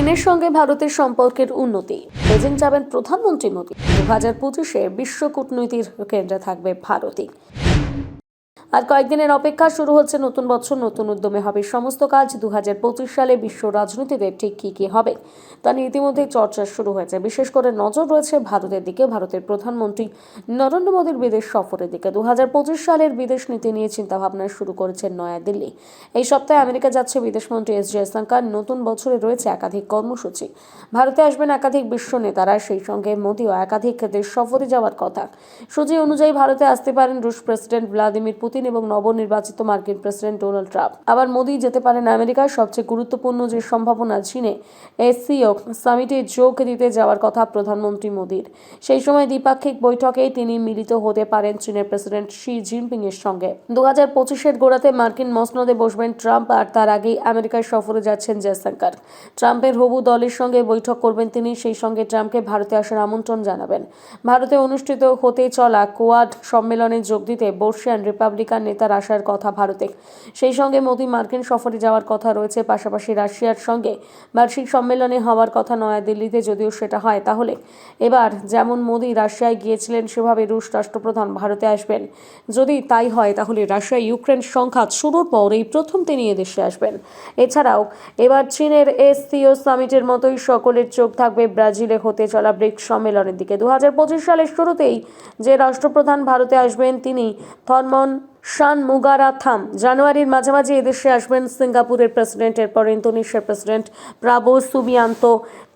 চীনের সঙ্গে ভারতের সম্পর্কের উন্নতি। বেজিং যাবেন প্রধানমন্ত্রী মোদী। দু হাজার পঁচিশে বিশ্ব কূটনৈতিক কেন্দ্রে থাকবে ভারতই। আর কয়েকদিনের অপেক্ষা শুরু হচ্ছে নতুন বছর, নতুন উদ্যমে হবে। সমস্ত কাজ দু হাজার পঁচিশ সালে বিশ্ব রাজনীতিতে ঠিক কী কী হবে তা নিয়ে ইতিমধ্যে চর্চা শুরু হয়েছে। বিশেষ করে নজর রয়েছে ভারতের দিকে। ভারতের প্রধানমন্ত্রী নরেন্দ্র মোদীর বিদেশ সফরের দিকে। দু সালের বিদেশ নীতি নিয়ে চিন্তাভাবনা শুরু করেছেন নয়াদিল্লি। এই সপ্তাহে আমেরিকা যাচ্ছে বিদেশমন্ত্রী এস জয়শঙ্কর নতুন বছরে রয়েছে একাধিক কর্মসূচি। ভারতে আসবেন একাধিক বিশ্ব নেতারা। সেই সঙ্গে মোদীও একাধিক দেশ সফরে যাওয়ার কথা। সূচি অনুযায়ী ভারতে আসতে পারেন রুশ প্রেসিডেন্ট ভ্লাদিমির পুতিন। এবং নবনির্বাচিত মার্কিন প্রেসিডেন্ট ডোনাল্ড ট্রাম্প। আবার মোদি যেতে পারেন আমেরিকার সবচেয়ে গুরুত্বপূর্ণ যে সম্ভাবনা চীনে, এসসিও সামিটে যোগ দিতে যাওয়ার কথা প্রধানমন্ত্রী মোদির। সেই সময় দ্বিপাক্ষিক বৈঠকে তিনি মিলিত হতে পারেন চীনের প্রেসিডেন্ট শি জিনপিং এর সঙ্গে। দু হাজার পঁচিশের গোড়াতে মার্কিন মসনদে বসবেন ট্রাম্প আর তার আগেই আমেরিকার সফরে যাচ্ছেন জয়শঙ্কর ট্রাম্পের হবু দলের সঙ্গে বৈঠক করবেন তিনি। সেই সঙ্গে ট্রাম্পকে ভারতে আসার আমন্ত্রণ জানাবেন। ভারতে অনুষ্ঠিত হতে চলা কোয়াড সম্মেলনে যোগ দিতে বর্ষিয়ান রিপাবলিকান নেতার আসার কথা ভারতে। সেই সঙ্গে মোদি মার্কিন সফরে যাওয়ার কথা রয়েছে, পাশাপাশি রাশিয়ার সঙ্গে বার্ষিক সম্মেলনে হওয়ার কথা নয়াদিল্লিতে যদিও সেটা হয়, তাহলে এবার যেমন মোদি রাশিয়ায় গিয়েছিলেন, সেভাবে রুশ রাষ্ট্রপ্রধান ভারতে আসবেন। যদি তাই হয়, তাহলে রাশিয়া ইউক্রেন সংঘাত শুরুর পর এই প্রথম তিনি এদেশে আসবেন। এছাড়াও এবার চীনের এসসিও সামিটের মতোই সকলের চোখ থাকবে ব্রাজিলে হতে চলা ব্রিক্স সম্মেলনের দিকে। দু হাজার পঁচিশ সালের শুরুতেই যে রাষ্ট্রপ্রধান ভারতে আসবেন, তিনি থরমন শান মুগারাথাম জানুয়ারির মাঝামাঝি এদেশে আসবেন সিঙ্গাপুরের প্রেসিডেন্ট এরপর ইন্দোনেশিয়ার প্রেসিডেন্ট প্রাবো সুবিয়ান্ত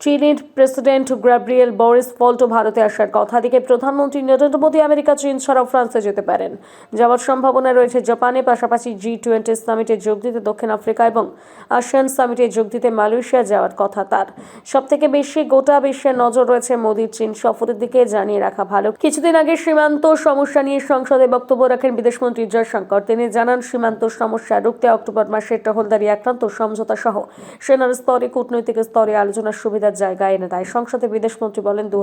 চিলির প্রেসিডেন্ট গ্রাব্রিয়েল বরিস ফল্টো ভারতে আসার কথা। দিকে প্রধানমন্ত্রী নরেন্দ্র মোদী আমেরিকা, চীন ছাড়াও ফ্রান্সে যেতে পারেন। যাওয়ার সম্ভাবনা রয়েছে জাপানে, পাশাপাশি জি টোয়েন্টি সামিটে যোগ দিতে দক্ষিণ আফ্রিকা এবং আসিয়ান সামিটে যোগ দিতে মালয়েশিয়া যাওয়ার কথা তার। সব থেকে বেশি গোটা বিশ্বের নজর রয়েছে মোদীর চীন সফরের দিকে জানিয়ে রাখা ভালো। কিছুদিন আগে সীমান্ত সমস্যা নিয়ে সংসদে বক্তব্য রাখেন বিদেশমন্ত্রী জয়শঙ্কর। তিনি জানান, সীমান্ত সমস্যা রুখতে অক্টোবর মাসে টহলদারি আক্রান্ত সমঝোতা সহ সেনার স্তরে কূটনৈতিক স্তরে আলোচনার সুবিধার জায়গায় এনে দেয় সংসদে বিদেশমন্ত্রী বলেন দু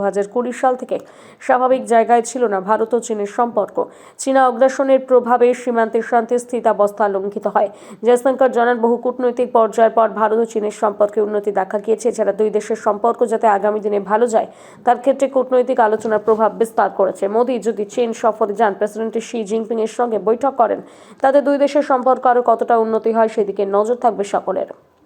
সাল থেকে স্বাভাবিক জায়গায় ছিল না ভারত ও চীনের সম্পর্ক। চীনা অগ্রাসনের প্রভাবে সীমান্তে শান্তি স্থিতাবস্থা লঙ্ঘিত হয়। জয়শঙ্কর জানান, বহু কূটনৈতিক পর্যায়ের পর ভারত ও চীনের সম্পর্কে উন্নতি দেখা গিয়েছে। এছাড়া দুই দেশের সম্পর্ক যাতে আগামী দিনে ভালো যায়, তার ক্ষেত্রে কূটনৈতিক আলোচনার প্রভাব বিস্তার করেছে। মোদী যদি চীন সফরে যান, প্রেসিডেন্ট শি জিনপিং এর সঙ্গে বৈঠক করেন, তাতে দুই দেশের সম্পর্ক আরও কতটা উন্নতি হয় সেদিকে নজর থাকবে সকলের।